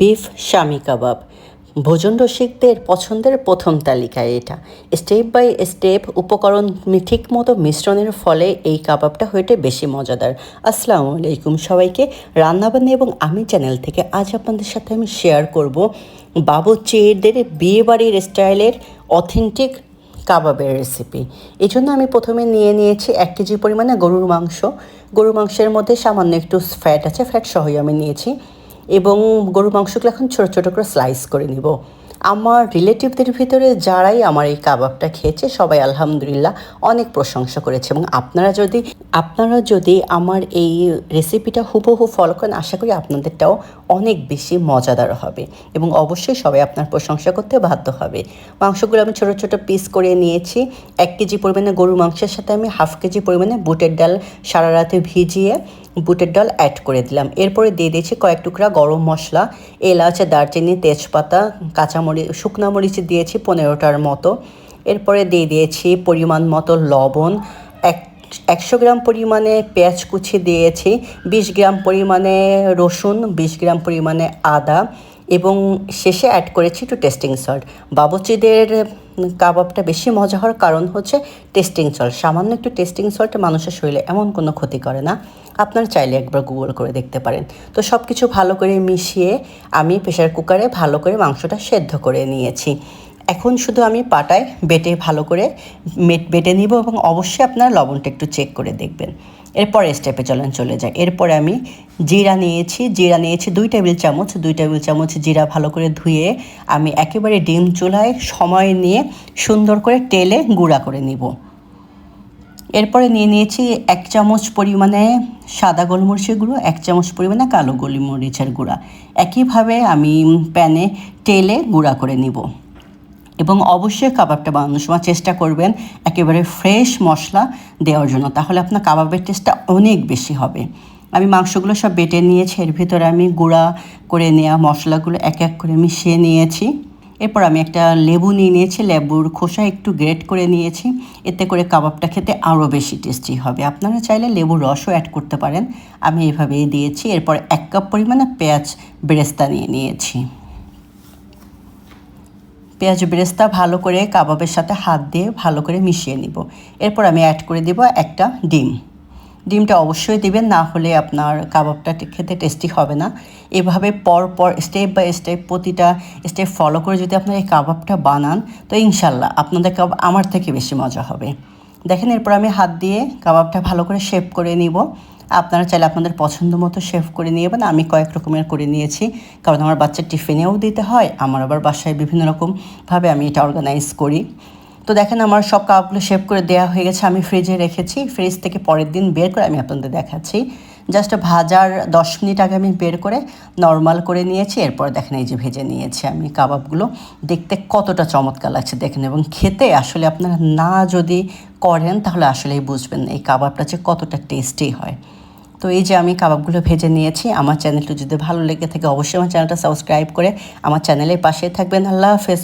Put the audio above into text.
Beef শামি কাবাব। ভোজন রসিকদের পছন্দের প্রথম তালিকায় এটা। স্টেপ বাই স্টেপ উপকরণ ঠিক মতো মিশ্রণের ফলে এই কাবাবটা হয়েটে বেশি মজাদার। আসসালামু আলাইকুম সবাইকে। রান্নাবান্না এবং আমি চ্যানেল থেকে আজ আপনাদের সাথে আমি শেয়ার করব বাবুচিদের বিয়েবাড়ির স্টাইলের অথেন্টিক কাবাবের রেসিপি এই জন্য আমি প্রথমে নিয়ে নিয়েছি এক কেজি পরিমাণে গরুর মাংস। গরুর মাংসের মধ্যে সামান্য একটু ফ্যাট আছে ফ্যাট সহই আমি নিয়েছি। এবং গরুর মাংসগুলো এখন ছোটো ছোটো করে স্লাইস করে নিব। আমার রিলেটিভদের ভিতরে যারাই আমার এই কাবাবটা খেয়েছে, সবাই আলহামদুলিল্লাহ অনেক প্রশংসা করেছে। এবং আপনারা যদি আপনারা যদি আমার এই রেসিপিটা হুবহু ফলো করেন, আশা করি আপনাদেরটাও অনেক বেশি মজাদার হবে এবং অবশ্যই সবাই আপনার প্রশংসা করতে বাধ্য হবে। মাংসগুলো আমি ছোটো ছোটো পিস করে নিয়েছি। এক কেজি পরিমাণে গরুর মাংসের সাথে আমি হাফ কেজি পরিমাণে বুটের ডাল সারা রাতে ভিজিয়ে বুটের ডাল অ্যাড করে দিলাম। এরপরে দিয়ে দিয়েছি কয়েক টুকরা গরম মশলা, এলাচ, দারচিনি, তেজপাতা, কাঁচামরিচ শুকনো মরিচ দিয়েছি পনেরোটার মতো। এরপরে দিয়ে দিয়েছি পরিমাণ মতো লবণ। এক, একশো গ্রাম পরিমাণে পেঁয়াজ কুচি দিয়েছি, বিশ গ্রাম পরিমাণে রসুন, বিশ গ্রাম পরিমাণে আদা এবং শেষে অ্যাড করেছি একটু টেস্টিং সল্ট বাবুচিদের কাবাবটা বেশি মজা হওয়ার কারণ হচ্ছে টেস্টিং সল্ট সামান্য একটু টেস্টিং সল্ট মানুষের শরীরে এমন কোনো ক্ষতি করে না। আপনার চাইলে একবার গুগল করে দেখতে পারেন। তো সব কিছু ভালো করে মিশিয়ে আমি প্রেশার কুকারে ভালো করে মাংসটা সেদ্ধ করে নিয়েছি। এখন শুধু আমি পাটায় বেটে ভালো করে বেটে নিব এবং অবশ্যই আপনারা লবণটা একটু চেক করে দেখবেন। এরপরে স্টেপে চলেন, চলে যায় এরপরে আমি জিরা নিয়েছি জিরা নিয়েছি দুই টেবিল চামচ, দুই টেবিল চামচ জিরা ভালো করে ধুয়ে আমি একেবারে ডিম চুলায় সময় নিয়ে সুন্দর করে তেলে গুঁড়া করে নিব। এরপরে নিয়ে নিয়েছি এক চামচ পরিমাণে সাদা গোলমরিচের গুঁড়ো, এক চামচ পরিমাণে কালো গোলমরিচের গুঁড়া। একইভাবে আমি প্যানে তেলে গুঁড়া করে নিব। এবং অবশ্যই কাবাবটা বানানোর সময় চেষ্টা করবেন একেবারে ফ্রেশ মশলা দেওয়ার জন্য। তাহলে আপনার কাবাবের টেস্টটা অনেক বেশি হবে। আমি মাংসগুলো সব বেটে নিয়েছি, এর ভিতরে আমি গুঁড়া করে নেওয়া মশলাগুলো এক এক করে মিশিয়ে নিয়েছি। এরপর আমি একটা লেবু নিয়ে নিয়েছি, লেবুর খোসা একটু গ্রেট করে নিয়েছি। এতে করে কাবাবটা খেতে আরও বেশি টেস্টি হবে। আপনারা চাইলে লেবুর রসও অ্যাড করতে পারেন। আমি এভাবেই দিয়েছি। এরপর এক কাপ পরিমাণে পেঁয়াজ বেরেস্তা নিয়ে নিয়েছি। পেঁয়াজ বেরেস্তা ভালো করে কাবাবের সাথে হাত দিয়ে ভালো করে মিশিয়ে নিব। এরপর আমি অ্যাড করে দেব একটা ডিম। ডিমটা অবশ্যই দেবেন, না হলে আপনার কাবাবটা খেতে টেস্টি হবে না। এভাবে পর পর স্টেপ বাই স্টেপ প্রতিটা স্টেপ ফলো করে যদি আপনার এই কাবাবটা বানান, তো ইনশাল্লাহ আপনাদের কাবাব আমার থেকে বেশি মজা হবে। দেখেন, এরপর আমি হাত দিয়ে কাবাবটা ভালো করে শেপ করে নিব। আপনারা চাইলে আপনাদের পছন্দ মতো শেফ করে নিয়ে যাবেন আমি কয়েক রকমের করে নিয়েছি। কারণ আমার বাচ্চার টিফিনেও দিতে হয়। আমার আবার বাসায় বিভিন্ন রকমভাবে আমি এটা অর্গানাইজ করি। তো দেখেন, আমার সব কাপগুলো শেভ করে দেওয়া হয়ে গেছে। আমি ফ্রিজে রেখেছি। ফ্রিজ থেকে পরের দিন বের করে আমি আপনাদের দেখাচ্ছি। জাস্ট ভাজার দশ মিনিট আগে আমি বের করে নর্মাল করে নিয়েছি, এরপর দেখেন এই যে ভেজে নিয়েছি আমি কাবাবগুলো। দেখতে কতটা চমৎকার লাগছে দেখেন, এবং খেতে আসলে আপনারা না যদি করেন তাহলে আসলেই বুঝবেন এই কাবাবটা যে কতটা টেস্টি হয়। তো এই যে আমি কাবাবগুলো ভেজে নিয়েছি, আমার চ্যানেলটা যদি ভালো লেগে থাকে অবশ্যই আমার চ্যানেলটা সাবস্ক্রাইব করে আমার চ্যানেলের পাশে থাকবেন। আল্লাহ হাফেজ।